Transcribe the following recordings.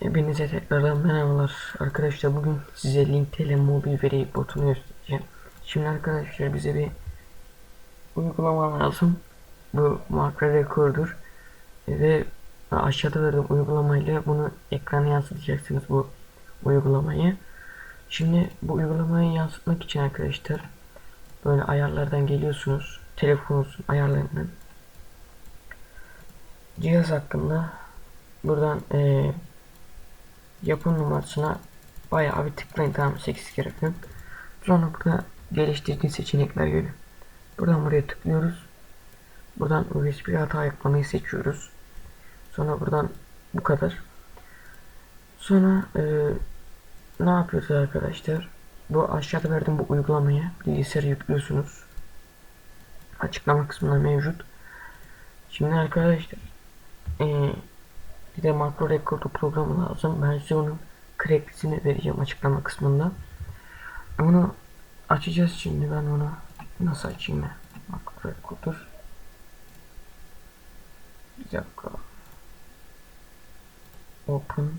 Hepinize tekrardan merhabalar arkadaşlar bugün size Linktel mobil veri botunu göstereceğim. Şimdi arkadaşlar bize bir uygulama lazım. Bu makro rekordur ve aşağıda verdiğim uygulamayla bunu ekrana yansıtacaksınız bu uygulamayı. Şimdi bu uygulamayı yansıtmak için arkadaşlar böyle ayarlardan geliyorsunuz telefonunuzun ayarlarından cihaz hakkında buradan eee yapım numarasına bayağı bir tıklayın tamam 8 kere falan. Sonra burada geliştirdiği seçenekler geliyor. Buradan buraya tıklıyoruz. Buradan USB hata yapmayı seçiyoruz. Sonra buradan bu kadar. Sonra e, ne yapıyoruz arkadaşlar? Bu aşağıda verdiğim bu uygulamayı bilgisayara yüklüyorsunuz. Açıklama kısmında mevcut. Şimdi arkadaşlar e, de makro rekordu programı lazım. Ben size onun cracklisini vereceğim açıklama kısmında. Onu açacağız şimdi. Ben onu nasıl açayım ben? Makro rekordur. Bir dakika. Open.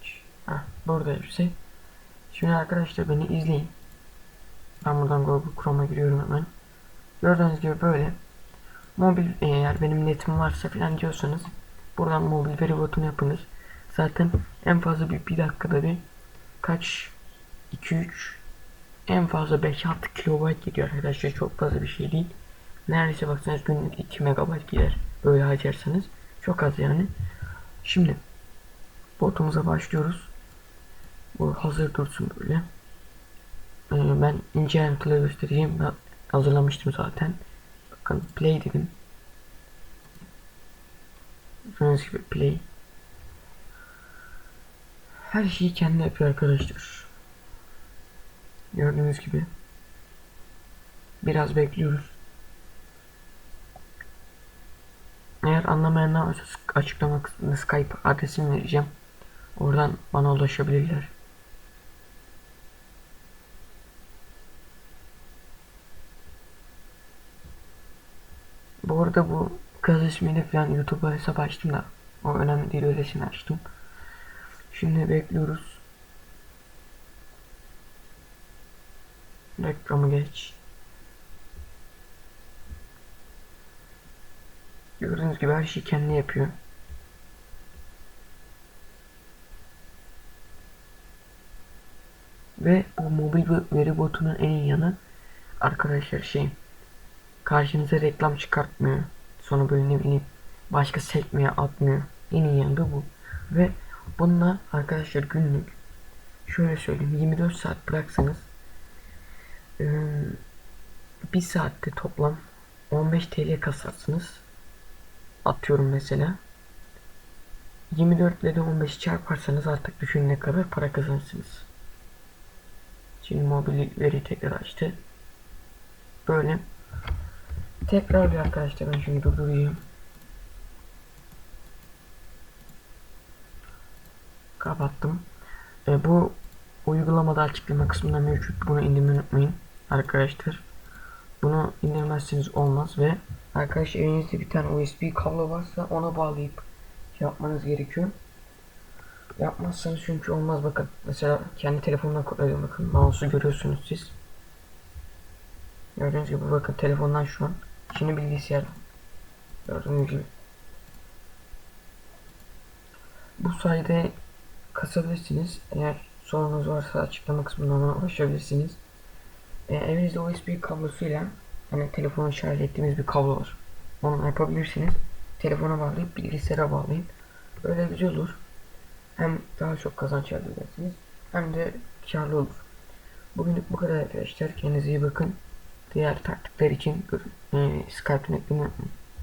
Aç. Heh, burada hepsi. Şimdi arkadaşlar beni izleyin. Ben buradan Google Chrome'a giriyorum hemen. Gördüğünüz gibi böyle. Mobil eğer benim netim varsa falan diyorsanız Buradan mobil veri botunu yapınız. Zaten en fazla bir, bir dakikada bir kaç 2-3 en fazla 5-6 kilobayt gidiyor arkadaşlar çok fazla bir şey değil. Neredeyse baksanız günlük 2 megabayt gider böyle harcarsanız. Çok az yani. Şimdi botumuza başlıyoruz. Bu hazır dursun böyle. Ee, ben ince ayrıntıları göstereceğim. Ben hazırlamıştım zaten. Bakın play dedim. Gördüğünüz gibi play. Her şeyi kendi yapıyor arkadaşlar. Gördüğünüz gibi. Biraz bekliyoruz. Eğer anlamayanlar varsa açıklama kısmında Skype adresimi vereceğim. Oradan bana ulaşabilirler. Bu arada bu kız ismiyle falan YouTube'a hesap açtım da o önemli değil öylesine açtım. Şimdi bekliyoruz. Reklamı geç. Gördüğünüz gibi her şeyi kendi yapıyor. Ve bu mobil veri botunun en iyi yanı arkadaşlar şey karşınıza reklam çıkartmıyor. Sonra böyle ne bileyim başka sekmeye atmıyor. En iyi yanı bu. Ve bununla arkadaşlar günlük şöyle söyleyeyim 24 saat bıraksanız bir saatte toplam 15 TL kasarsınız. Atıyorum mesela. 24 ile de 15 çarparsanız artık düşünün ne kadar para kazanırsınız. Şimdi mobil veri tekrar açtı. Böyle Tekrar bir arkadaşlar ben şimdi durdurayım. Kapattım. E, bu uygulamada açıklama kısmında mevcut. Bunu indirmeyi unutmayın arkadaşlar. Bunu indirmezseniz olmaz ve arkadaşlar elinizde bir tane USB kablo varsa ona bağlayıp yapmanız gerekiyor. Yapmazsanız çünkü olmaz bakın. Mesela kendi telefonuna koyuyorum bakın. Mouse'u görüyorsunuz siz. Gördüğünüz gibi bakın telefondan şu an Şimdi bilgisayar. Gördüğünüz gibi. Bu sayede kasabilirsiniz. Eğer sorunuz varsa açıklama kısmından ona ulaşabilirsiniz. E, evinizde USB kablosuyla hani telefonu şarj ettiğimiz bir kablo var. Onu yapabilirsiniz. Telefona bağlayıp bilgisayara bağlayın. Böyle güzel olur. Hem daha çok kazanç elde edersiniz. Hem de karlı olur. Bugünlük bu kadar arkadaşlar. Kendinize iyi bakın. Diğer taktikler için görüşürüz. Skype'ın eklemeyi.